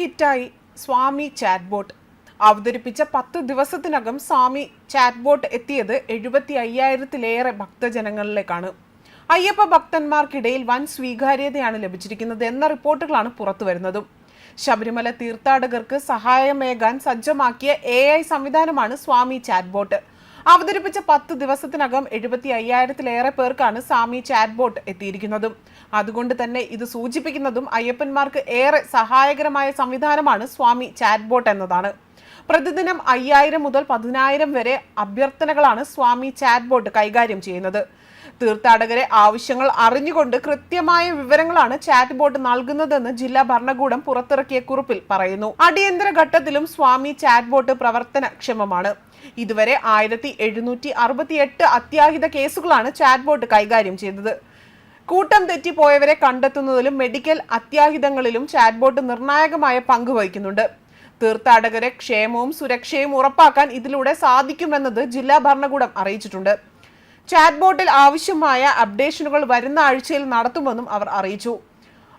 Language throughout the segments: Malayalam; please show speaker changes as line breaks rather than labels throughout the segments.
ഹിറ്റായി സ്വാമി ചാറ്റ്ബോട്ട്. അവതരിപ്പിച്ച പത്ത് ദിവസത്തിനകം സ്വാമി ചാറ്റ്ബോട്ട് എത്തിയത് എഴുപത്തി അയ്യായിരത്തിലേറെ ഭക്തജനങ്ങളിലേക്കാണ്. അയ്യപ്പ ഭക്തന്മാർക്കിടയിൽ വൻ സ്വീകാര്യതയാണ് ലഭിച്ചിരിക്കുന്നത് എന്ന റിപ്പോർട്ടുകളാണ് പുറത്തു പുറത്തുവരുന്നതും ശബരിമല തീർത്ഥാടകർക്ക് സഹായമേകാൻ സജ്ജമാക്കിയ എ സംവിധാനമാണ് സ്വാമി ചാറ്റ്ബോട്ട്. അവതരിപ്പിച്ച പത്ത് ദിവസത്തിനകം എഴുപത്തി അയ്യായിരത്തിലേറെ പേർക്കാണ് സ്വാമി ചാറ്റ്ബോട്ട് എത്തിയിരിക്കുന്നതും. അതുകൊണ്ട് തന്നെ ഇത് സൂചിപ്പിക്കുന്നതും അയ്യപ്പന്മാർക്ക് ഏറെ സഹായകരമായ സംവിധാനമാണ് സ്വാമി ചാറ്റ്ബോട്ട് എന്നതാണ്. പ്രതിദിനം അയ്യായിരം മുതൽ പതിനായിരം വരെ അഭ്യർത്ഥനകളാണ് സ്വാമി ചാറ്റ്ബോട്ട് കൈകാര്യം ചെയ്യുന്നത്. തീർത്ഥാടകരെ ആവശ്യങ്ങൾ അറിഞ്ഞുകൊണ്ട് കൃത്യമായ വിവരങ്ങളാണ് ചാറ്റ് ബോട്ട് നൽകുന്നതെന്ന് ജില്ലാ ഭരണകൂടം പുറത്തിറക്കിയ കുറിപ്പിൽ പറയുന്നു. അടിയന്തര ഘട്ടത്തിലും സ്വാമി ചാറ്റ് ബോട്ട് പ്രവർത്തനക്ഷമമാണ്. ഇതുവരെ ആയിരത്തി എഴുന്നൂറ്റി അറുപത്തി എട്ട് അത്യാഹിത കേസുകളാണ് ചാറ്റ് ബോട്ട് കൈകാര്യം ചെയ്തത്. കൂട്ടം തെറ്റിപ്പോയവരെ കണ്ടെത്തുന്നതിലും മെഡിക്കൽ അത്യാഹിതങ്ങളിലും ചാറ്റ് ബോട്ട് നിർണായകമായ പങ്ക് വഹിക്കുന്നുണ്ട്. തീർത്ഥാടകരെ ക്ഷേമവും സുരക്ഷയും ഉറപ്പാക്കാൻ ഇതിലൂടെ സാധിക്കുമെന്നത് ജില്ലാ ഭരണകൂടം അറിയിച്ചിട്ടുണ്ട്. ചാറ്റ്ബോട്ടിൽ ആവശ്യമായ അപ്ഡേഷനുകൾ വരുന്ന ആഴ്ചയിൽ നടത്തുമെന്നും അവർ അറിയിച്ചു.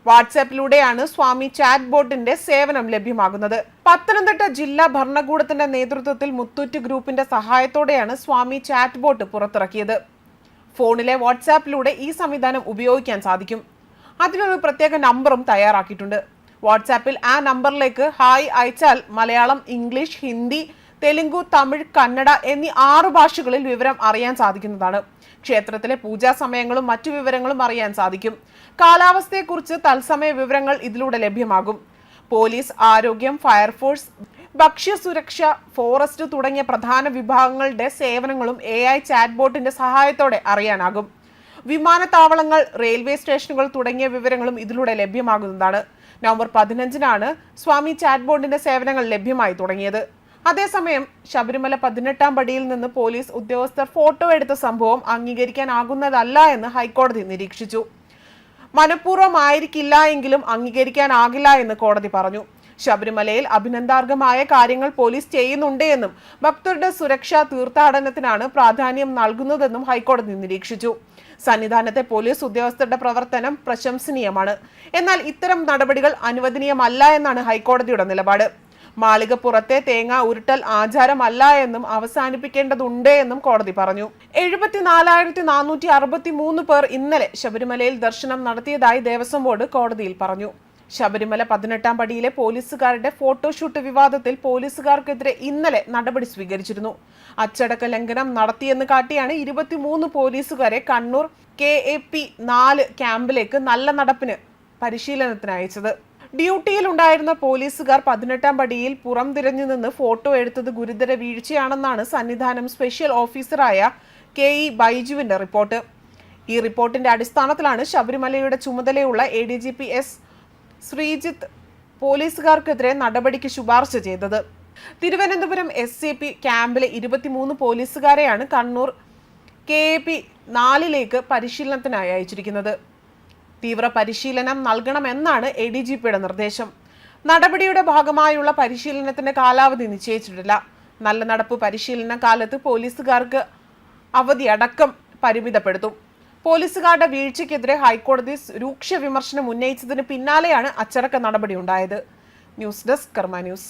വാട്സാപ്പിലൂടെയാണ് സ്വാമി ചാറ്റ് ബോട്ടിന്റെ സേവനം ലഭ്യമാകുന്നത്. പത്തനംതിട്ട ജില്ലാ ഭരണകൂടത്തിന്റെ നേതൃത്വത്തിൽ മുത്തൂറ്റ് ഗ്രൂപ്പിന്റെ സഹായത്തോടെയാണ് സ്വാമി ചാറ്റ് ബോട്ട് പുറത്തിറക്കിയത്. ഫോണിലെ വാട്സാപ്പിലൂടെ ഈ സംവിധാനം ഉപയോഗിക്കാൻ സാധിക്കും. അതിനൊരു പ്രത്യേക നമ്പറും തയ്യാറാക്കിയിട്ടുണ്ട്. വാട്സാപ്പിൽ ആ നമ്പറിലേക്ക് ഹായ് അയച്ചാൽ മലയാളം ഇംഗ്ലീഷ് ഹിന്ദി തെലുങ്കു തമിഴ് കന്നഡ എന്നീ ആറ് ഭാഷകളിൽ വിവരം അറിയാൻ സാധിക്കുന്നതാണ്. ക്ഷേത്രത്തിലെ പൂജാ സമയങ്ങളും മറ്റു വിവരങ്ങളും അറിയാൻ സാധിക്കും. കാലാവസ്ഥയെക്കുറിച്ച് തത്സമയ വിവരങ്ങൾ ഇതിലൂടെ ലഭ്യമാകും. പോലീസ് ആരോഗ്യം ഫയർഫോഴ്സ് ഭക്ഷ്യസുരക്ഷ ഫോറസ്റ്റ് തുടങ്ങിയ പ്രധാന വിഭാഗങ്ങളുടെ സേവനങ്ങളും എ ഐ ചാറ്റ് ബോട്ടിന്റെ സഹായത്തോടെ അറിയാനാകും. വിമാനത്താവളങ്ങൾ റെയിൽവേ സ്റ്റേഷനുകൾ തുടങ്ങിയ വിവരങ്ങളും ഇതിലൂടെ ലഭ്യമാകുന്നതാണ്. നവംബർ പതിനഞ്ചിനാണ് സ്വാമി ചാറ്റ് ബോർഡിന്റെ സേവനങ്ങൾ ലഭ്യമായി തുടങ്ങിയത്. അതേസമയം ശബരിമല പതിനെട്ടാം പടിയിൽ നിന്ന് പോലീസ് ഉദ്യോഗസ്ഥർ ഫോട്ടോ എടുത്ത സംഭവം അംഗീകരിക്കാനാകുന്നതല്ല എന്ന് ഹൈക്കോടതി നിരീക്ഷിച്ചു. മനഃപൂർവമായിരിക്കില്ല എങ്കിലും അംഗീകരിക്കാനാകില്ല എന്ന് കോടതി പറഞ്ഞു. ശബരിമലയിൽ അഭിനന്ദാർഹമായ കാര്യങ്ങൾ പോലീസ് ചെയ്യുന്നുണ്ട് എന്നും ഭക്തരുടെ സുരക്ഷാ തീർത്ഥാടനത്തിനാണ് പ്രാധാന്യം നൽകുന്നതെന്നും ഹൈക്കോടതി നിരീക്ഷിച്ചു. സന്നിധാനത്തെ പോലീസ് ഉദ്യോഗസ്ഥരുടെ പ്രവർത്തനം പ്രശംസനീയമാണ്. എന്നാൽ ഇത്തരം നടപടികൾ അനുവദനീയമല്ല എന്നാണ് ഹൈക്കോടതിയുടെ നിലപാട്. മാളികപ്പുറത്തെ തേങ്ങ ഉരുട്ടൽ ആചാരമല്ല എന്നും അവസാനിപ്പിക്കേണ്ടതുണ്ട് എന്നും കോടതി പറഞ്ഞു. എഴുപത്തിനാലായിരത്തി നാനൂറ്റി അറുപത്തി മൂന്ന് പേർ ഇന്നലെ ശബരിമലയിൽ ദർശനം നടത്തിയതായി ദേവസ്വം ബോർഡ് കോടതിയിൽ പറഞ്ഞു. ശബരിമല പതിനെട്ടാം പടിയിലെ പോലീസുകാരുടെ ഫോട്ടോഷൂട്ട് വിവാദത്തിൽ പോലീസുകാർക്കെതിരെ ഇന്നലെ നടപടി സ്വീകരിച്ചിരുന്നു. അച്ചടക്ക ലംഘനം നടത്തിയെന്ന് കാട്ടിയാണ് ഇരുപത്തിമൂന്ന് പോലീസുകാരെ കണ്ണൂർ കെ എ പി നാല് ക്യാമ്പിലേക്ക് നല്ല നടപ്പിന് പരിശീലനത്തിന് അയച്ചത്. ഡ്യൂട്ടിയിലുണ്ടായിരുന്ന പോലീസുകാർ പതിനെട്ടാം പടിയിൽ പുറം തിരഞ്ഞു നിന്ന് ഫോട്ടോ എടുത്തത് ഗുരുതര വീഴ്ചയാണെന്നാണ് സന്നിധാനം സ്പെഷ്യൽ ഓഫീസറായ കെ ഇ ബൈജുവിന്റെ റിപ്പോർട്ട്. ഈ റിപ്പോർട്ടിന്റെ അടിസ്ഥാനത്തിലാണ് ശബരിമലയുടെ ചുമതലയുള്ള A D G P S Sreejith പോലീസുകാർക്കെതിരെ നടപടിക്ക് ശുപാർശ ചെയ്തത്. തിരുവനന്തപുരം എസ് സി പി ക്യാമ്പിലെ ഇരുപത്തിമൂന്ന് പോലീസുകാരെയാണ് കണ്ണൂർ കെ എ പി നാലിലേക്ക് പരിശീലനത്തിനായി അയച്ചിരിക്കുന്നത്. തീവ്ര പരിശീലനം നൽകണമെന്നാണ് എ ഡി ജി പിയുടെ നിർദ്ദേശം. നടപടിയുടെ ഭാഗമായുള്ള പരിശീലനത്തിന്റെ കാലാവധി നിശ്ചയിച്ചിട്ടില്ല. നല്ല നടപ്പ് പരിശീലന കാലത്ത് പോലീസുകാർക്ക് അവധി അടക്കം പരിമിതപ്പെടുത്തും. പോലീസുകാരുടെ വീഴ്ചയ്ക്കെതിരെ ഹൈക്കോടതി രൂക്ഷ വിമർശനം ഉന്നയിച്ചതിന് പിന്നാലെയാണ് അച്ചടക്ക നടപടി ഉണ്ടായത്. News desk Karma news.